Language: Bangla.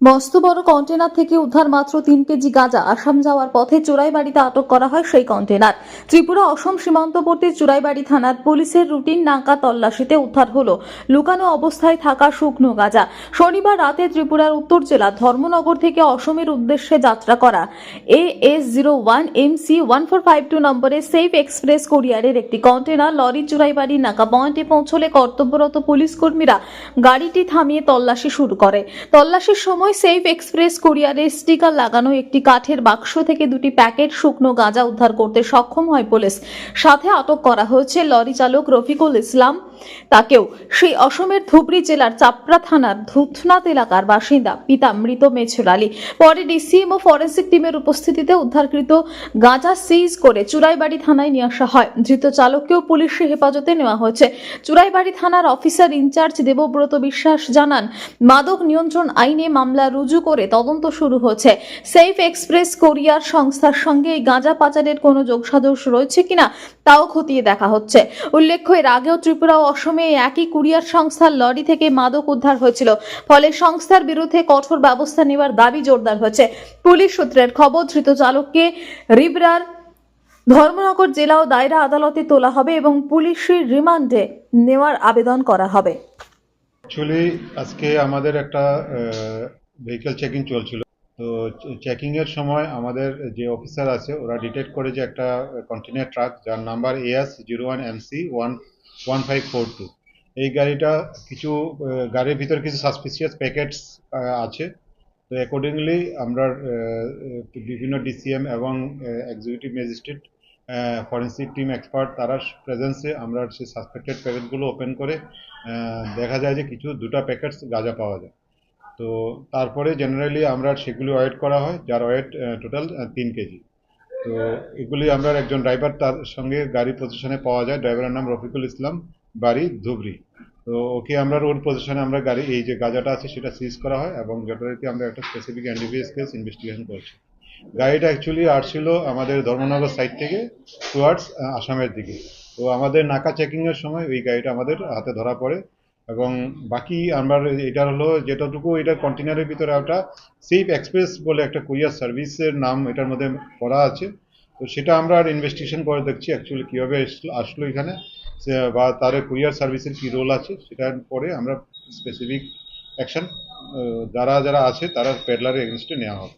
মস্ত বড় কন্টেনার থেকে উদ্ধার মাত্র তিন কেজি গাঁজা আসাম যাওয়ার পথে চোরাইবাড়িতে আটক করা হয় সেই কন্টেনার। ত্রিপুরা অসম সীমান্তবর্তী চুরাইবাড়ি থানার পুলিশের রুটিন নাকা তল্লাশিতে উদ্ধার হলো। লুকানো অবস্থায় থাকা শুকনো গাঁজা। শনিবার রাতে ত্রিপুরার উত্তর জেলা ধর্মনগর থেকে অসমের উদ্দেশ্যে যাত্রা করা A S zero one M C one four five two নম্বরে সেফ এক্সপ্রেস কোরিয়ারের একটি কন্টেনার লরি চুরাইবাড়ি নাকা পয়েন্টে পৌঁছলে কর্তব্যরত পুলিশ কর্মীরা গাড়িটি থামিয়ে তল্লাশি শুরু করে। তল্লাশির সময় সেফ এক্সপ্রেস কোরিয়ারের স্টিকার লাগানো একটি কাঠের বাক্স থেকে দুটি প্যাকেট শুকনো গাঁজা উদ্ধার করতে সক্ষম হয় পুলিশ। সাথে আটক করা হয়েছে লরি চালক রফিকুল ইসলাম। তাকেও সেই অসমের ধুবড়ি জেলার চাপড়া থানার ধুথনাথ এলাকার বাসিন্দা পিতা মৃত মেছুর আলী। পরে ডিসিএম ও ফরেন্সিক টিমের উপস্থিতিতে উদ্ধারকৃত গাঁজা সিজ করে চুরাইবাড়ি থানায় নিয়ে আসা হয়। ধৃত চালককেও পুলিশের হেফাজতে নেওয়া হয়েছে। চুরাইবাড়ি থানার অফিসার ইনচার্জ দেবব্রত বিশ্বাস জানান, মাদক নিয়ন্ত্রণ আইনে মামলা রুজু করে তদন্ত শুরু হয়েছে। সেফ এক্সপ্রেস কোরিয়ার সংস্থার সঙ্গে এই গাঁজা পাচারের কোনো যোগসাজশ রয়েছে কিনা তাও খতিয়ে দেখা হচ্ছে। উল্লেখ্য, এর আগেও ত্রিপুরা ও অসমে একই কুরিয়ার সংস্থার লরি থেকে মাদক উদ্ধার হয়েছিল। ফলে সংস্থার বিরুদ্ধে কঠোর ব্যবস্থা নেওয়ার দাবি জোরদার হয়েছে। পুলিশ সূত্রের খবর ধৃত চালককে রিবরার ধর্মনগর জেলা ও দায়রা আদালতে তোলা হবে এবং পুলিশের রিমান্ডে নেওয়ার আবেদন করা হবে। অ্যাকচুয়ালি আজকে আমাদের একটা ভেহিকেল চেকিং চলছিল। তো চেকিং এর সময় আমাদের যে অফিসার আছে, ওরা ডিটেক্ট করে যে একটা কন্টেনার ট্রাক যার number AS zero one MC one one five four two এই গাড়িটা কিছু গাড়ির ভিতর কিছু সাসপিসিয়াস প্যাকেটস আছে। তো অ্যাকর্ডিংলি আমরা বিভিন্ন ডিসিএম এবং executive magistrate forensic team expert তারা প্রেজেন্সে আমরা সেই সাসপেক্টেড প্যাকেটগুলো ওপেন করে দেখা যায় যে কিছু দুটা প্যাকেটস গাঁজা পাওয়া যায়। তো তারপরে জেনারেলি আমরা সেগুলি ওয়েট করা হয়, যার ওয়েট টোটাল তিন কেজি। তো এগুলি আমরা একজন ড্রাইভার তার সঙ্গে গাড়ি পজিশনে পাওয়া যায়। ড্রাইভারের নাম রফিকুল ইসলাম বাড়ি ধুবড়ি। তো ওকে আমরা ওর পজিশনে আমরা গাড়ি, এই যে গাজাটা আছে সেটা সিজ করা হয় এবং যথারীতি আমরা একটা স্পেসিফিক এনডিপিএস কেস ইনভেস্টিগেশন করছি। গাড়িটা অ্যাকচুয়ালি আসছিল আমাদের ধর্মনগর সাইড থেকে টুয়ার্ডস আসামের দিকে। তো আমাদের নাকা চেকিংয়ের সময় ওই গাড়িটা আমাদের হাতে ধরা পড়ে। এবং বাকি আমার এটা হলো যেটাটুকু এটা কন্টেনারের ভিতরে একটা সেফ এক্সপ্রেস বলে একটা কুরিয়ার সার্ভিসের নাম এটার মধ্যে করা আছে। তো সেটা আমরা আর ইনভেস্টিগেশন করে দেখছি অ্যাকচুয়ালি কীভাবে আসলো এখানে। বা তার কুরিয়ার সার্ভিসের কী রোল আছে সেটার পরে আমরা স্পেসিফিক অ্যাকশন যারা যারা আছে তারা পেডলারের এগেনস্টে নেওয়া হবে।